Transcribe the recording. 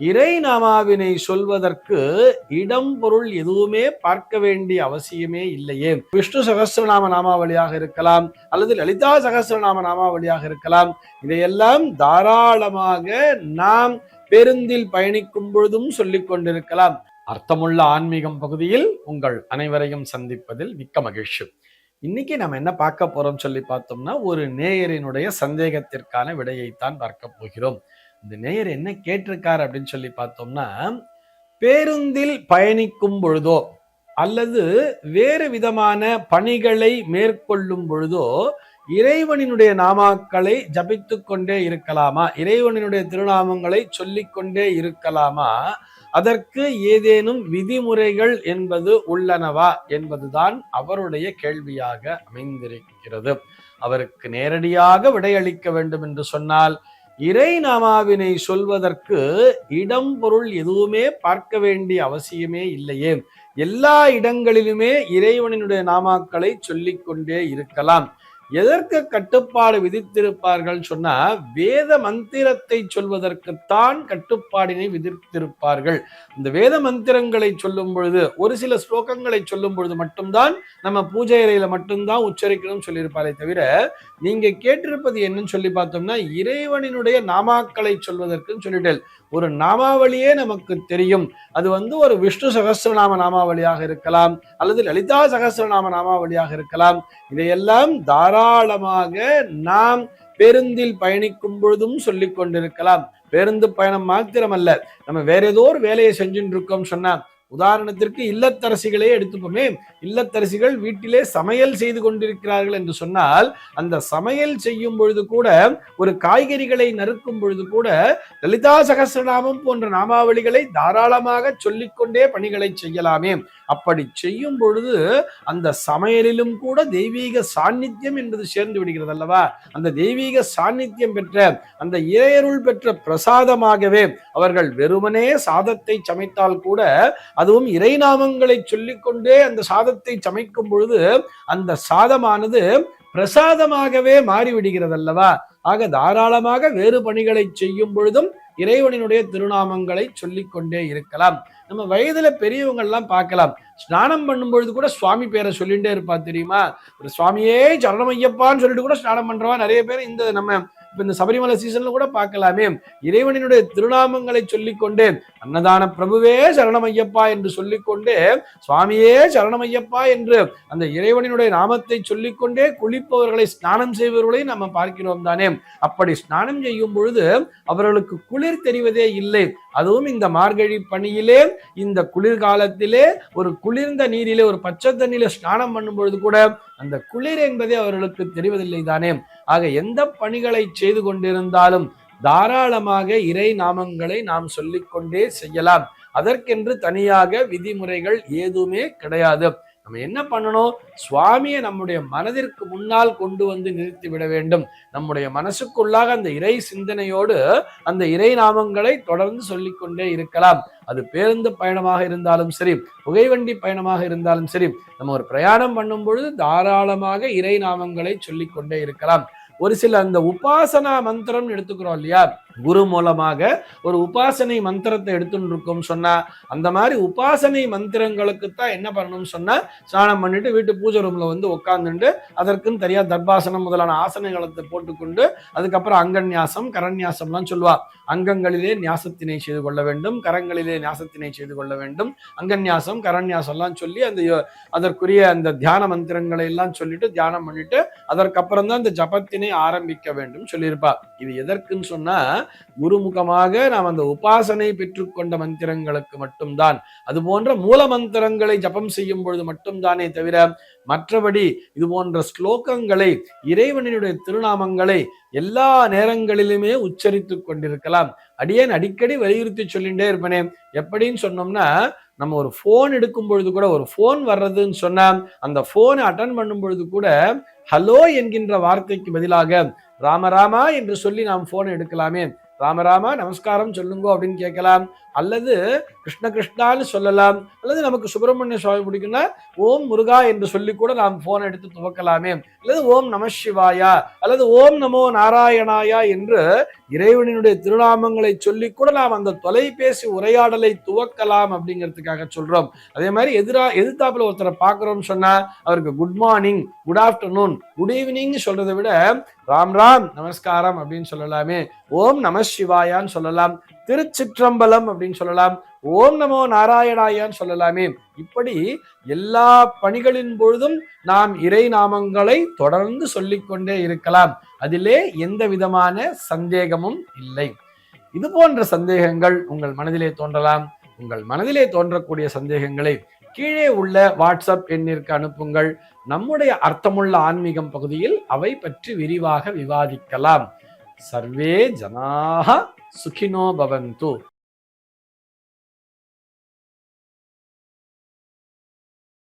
இறை நாமாவினை சொல்வதற்கு இடம் பொருள் எதுவுமே பார்க்க வேண்டிய அவசியமே இல்லையே. விஷ்ணு சகஸ்ரநாம நாமாவளியாக இருக்கலாம் அல்லது லலிதா சகஸ்ரநாம நாமாவளியாக இருக்கலாம். இதையெல்லாம் தாராளமாக நாம் பேருந்தில் பயணிக்கும் பொழுதும் சொல்லிக் கொண்டிருக்கலாம். அர்த்தமுள்ள ஆன்மீகம் பகுதியில் உங்கள் அனைவரையும் சந்திப்பதில் மிக்க மகிழ்ச்சி. இன்னைக்கு நம்ம என்ன பார்க்க போறோம் சொல்லி பார்த்தோம்னா ஒரு நேயரினுடைய சந்தேகத்திற்கான விடையைத்தான் பார்க்க போகிறோம். இந்த நேயர் என்ன கேட்டிருக்கார் அப்படின்னு சொல்லி பார்த்தோம்னா பேருந்தில் பயணிக்கும் பொழுதோ அல்லது வேறு விதமான பணிகளை மேற்கொள்ளும் பொழுதோ இறைவனினுடைய நாமாக்களை ஜபித்து கொண்டே இருக்கலாமா? இறைவனினுடைய திருநாமங்களை சொல்லிக்கொண்டே இருக்கலாமா? அதற்கு ஏதேனும் விதிமுறைகள் என்பது உள்ளனவா என்பதுதான் அவருடைய கேள்வியாக அமைந்திருக்கிறது. அவருக்கு நேரடியாக விடையளிக்க வேண்டும் என்று சொன்னால் இறை நாமாவினை சொல்வதற்கு இடம் பொருள் எதுவுமே பார்க்க வேண்டிய அவசியமே இல்லையே. எல்லா இடங்களிலுமே இறைவனினுடைய நாமாக்களை சொல்லிக்கொண்டே இருக்கலாம். எதற்கு கட்டுப்பாடு விதித்திருப்பார்கள் சொன்னா வேத மந்திரத்தை சொல்வதற்குத்தான் கட்டுப்பாடினை விதித்திருப்பார்கள். இந்த வேத மந்திரங்களை சொல்லும் பொழுது ஒரு சில ஸ்லோகங்களை சொல்லும் பொழுது மட்டும்தான் நம்ம பூஜை அறையில மட்டும்தான் உச்சரிக்கணும்னு சொல்லியிருப்பாரே தவிர நீங்க கேட்டிருப்பது என்னன்னு சொல்லி பார்த்தோம்னா இறைவனினுடைய நாமாக்களை சொல்வதற்குன்னு சொல்லிட்டேன். ஒரு நாமாவளியே நமக்கு தெரியும். அது வந்து ஒரு விஷ்ணு சகசிரநாம நாமாவளியாக இருக்கலாம் அல்லது லலிதா சகசிரநாம நாமாவளியாக இருக்கலாம். இதையெல்லாம் தாராளமாக நாம் பேருந்தில் பயணிக்கும் பொழுதும் சொல்லிக் கொண்டிருக்கலாம். பேருந்து பயணம் மாத்திரமல்ல நம்ம வேற ஏதோ ஒரு வேலையை செஞ்சுட்டு இருக்கோம் சொன்னா உதாரணத்திற்கு இல்லத்தரசிகளே எடுத்துப்போமே இல்லத்தரசிகள் வீட்டிலே சமையல் செய்து கொண்டிருக்கிறார்கள் என்று சொன்னால் அந்த சமையல் செய்யும் பொழுது கூட ஒரு காய்கறிகளை நறுக்கும் பொழுது கூட லலிதா சகசிரநாமம் போன்ற நாமாவளிகளை தாராளமாக சொல்லிக்கொண்டே பணிகளை செய்யலாமே. அப்படி செய்யும் பொழுது அந்த சமையலிலும் கூட தெய்வீக சாநித்தியம் என்பது சேர்ந்து விடுகிறது அல்லவா? அந்த தெய்வீக சாநித்தியம் பெற்ற அந்த இறையருள் பெற்ற பிரசாதமாகவே அவர்கள் வெறுமனே சாதத்தை சமைத்தால் கூட அதுவும் இறைநாமங்களை சொல்லிக்கொண்டே அந்த சாதத்தை சமைக்கும் பொழுது அந்த சாதமானது பிரசாதமாகவே மாறிவிடுகிறது அல்லவா ஆக தாராளமாக வேறு பணிகளை செய்யும் பொழுதும் இறைவனினுடைய திருநாமங்களை சொல்லிக்கொண்டே இருக்கலாம். நம்ம வயதுல பெரியவங்கள்லாம் பார்க்கலாம். ஸ்நானம் பண்ணும் பொழுது கூட சுவாமி பேரை சொல்லிட்டே இருப்பா தெரியுமா? ஒரு சுவாமியே சரணமையப்பான்னு சொல்லிட்டு கூட ஸ்நானம் பண்றவா நிறைய பேர் இந்த நம்ம இப்ப இந்த சபரிமலை சீசன்ல கூட பார்க்கலாமே. இறைவனினுடைய திருநாமங்களை சொல்லிக்கொண்டு அன்னதான பிரபுவே சரணமையப்பா என்று சொல்லிக்கொண்டு சுவாமியே சரணமையப்பா என்று அந்த இறைவனினுடைய நாமத்தை சொல்லிக்கொண்டே குளிப்பவர்களை ஸ்நானம் செய்பவர்களை நம்ம பார்க்கிறோம் தானே. அப்படி ஸ்நானம் செய்யும் பொழுது அவர்களுக்கு குளிர் தெரிவதே இல்லை. அதுவும் இந்த மார்கழி பணியிலே இந்த குளிர்காலத்திலே ஒரு குளிர்ந்த நீரிலே ஒரு பச்சை தண்ணியில ஸ்நானம் பண்ணும் பொழுது கூட அந்த குளிர் என்பதே அவர்களுக்கு தெரிவதில்லை தானே. ஆக எந்த பணிகளை செய்து கொண்டிருந்தாலும் தாராளமாக இறை நாமங்களை நாம் சொல்லிக்கொண்டே செய்யலாம். அதற்கென்று தனியாக விதிமுறைகள் ஏதுமே கிடையாது. நம்ம என்ன பண்ணணும்? சுவாமியை நம்முடைய மனதிற்கு முன்னால் கொண்டு வந்து நிறுத்தி விட வேண்டும். நம்முடைய மனசுக்குள்ளாக அந்த இறை சிந்தனையோடு அந்த இறை நாமங்களை தொடர்ந்து சொல்லிக்கொண்டே இருக்கலாம். அது பேருந்து பயணமாக இருந்தாலும் சரி புகைவண்டி பயணமாக இருந்தாலும் சரி நம்ம ஒரு பிரயாணம் பண்ணும் பொழுது தாராளமாக இறை நாமங்களை சொல்லிக்கொண்டே இருக்கலாம். ஒரு சில அந்த உபாசனா மந்திரம் எடுத்துக்கிறோம் இல்லையா? குரு மூலமாக ஒரு உபாசனை மந்திரத்தை எடுத்துன்னு இருக்கோம் சொன்னா அந்த மாதிரி உபாசனை மந்திரங்களுக்கு தான் என்ன பண்ணணும்னு சொன்னா ஸ்நானம் பண்ணிட்டு வீட்டு பூஜை ரூம்ல வந்து உட்காந்துட்டு அதற்குன்னு தனியா தர்பாசனம் முதலான ஆசனங்களை போட்டுக்கொண்டு அதுக்கப்புறம் அங்கன்யாசம் கரண்யாசம்லாம் சொல்லுவா. அங்கங்களிலே ஞாசத்தினை செய்து கொள்ள வேண்டும் கரங்களிலே ஞாசத்தினை செய்து கொள்ள வேண்டும். அங்கன்யாசம் கரண்யாசம்லாம் சொல்லி அந்த அதற்குரிய அந்த தியான மந்திரங்களை எல்லாம் சொல்லிட்டு தியானம் பண்ணிட்டு அதற்கப்புறம் தான் அந்த ஜபத்தினை ஆரம்பிக்க வேண்டும் சொல்லியிருப்பா. இது எதற்குன்னு சொன்னா குருமுகமாக நாம் அந்த உபாசனை பெற்றுக்கொண்ட மந்திரங்களுக்கு மட்டும்தான். அது போன்ற மூல மந்திரங்களை ஜபம் செய்யும் பொழுது மட்டும்தானே தவிர மற்றபடி இது போன்ற ஸ்லோகங்களை இறைவனினுடைய திருநாமங்களை எல்லா நேரங்களிலுமே உச்சரித்து கொண்டிருக்கலாம். அடியேன் அடிக்கடி வலியுறுத்தி சொல்லிட்டே இருப்பேனே. எப்படின்னு சொன்னோம்னா நம்ம ஒரு ஃபோன் எடுக்கும் பொழுது கூட ஒரு ஃபோன் வர்றதுன்னு சொன்னா அந்த ஃபோனை அட்டன் பண்ணும் பொழுது கூட ஹலோ என்கின்ற வார்த்தைக்கு பதிலாக ராமராமா என்று சொல்லி நாம் ஃபோன் எடுக்கலாமே. ராமராமா நமஸ்காரம் சொல்லுங்க அப்படின்னு கேட்கலாம். அல்லது கிருஷ்ண கிருஷ்ணான்னு சொல்லலாம். அல்லது நமக்கு சுப்பிரமணிய சுவாமி பிடிக்கும்னா ஓம் முருகா என்று சொல்லி கூட நாம் போன் எடுத்து துவக்கலாமே. அல்லது ஓம் நம சிவாயா அல்லது ஓம் நமோ நாராயணாயா என்று இறைவனினுடைய திருநாமங்களை சொல்லி கூட நாம் அந்த தொலைபேசி உரையாடலை துவக்கலாம் அப்படிங்கிறதுக்காக சொல்றோம். அதே மாதிரி எதிரா எதிர்த்தாப்புல ஒருத்தரை பார்க்குறோம்னு சொன்னா அவருக்கு good morning good afternoon good evening சொல்றதை விட ராம் ராம் நமஸ்காரம் அப்படின்னு சொல்லலாமே. ஓம் நம சிவாயான்னு சொல்லலாம். திருச்சிற்றம்பலம் அப்படின்னு சொல்லலாம். ஓம் நமோ நாராயணாயான்னு சொல்லலாமே. இப்படி எல்லா பணிகளின் பொழுதும் நாம் இறை நாமங்களை தொடர்ந்து சொல்லிக்கொண்டே இருக்கலாம். அதிலே எந்த விதமான சந்தேகமும் இல்லை. இது போன்ற சந்தேகங்கள் உங்கள் மனதிலே தோன்றலாம். உங்கள் மனதிலே தோன்றக்கூடிய சந்தேகங்களை கீழே உள்ள வாட்ஸ்அப் எண்ணிற்கு அனுப்புங்கள். நம்முடைய அர்த்தமுள்ள ஆன்மீகம் பகுதியில் அவை பற்றி விரிவாக விவாதிக்கலாம். சர்வே ஜனாக சுகினோ பவந்து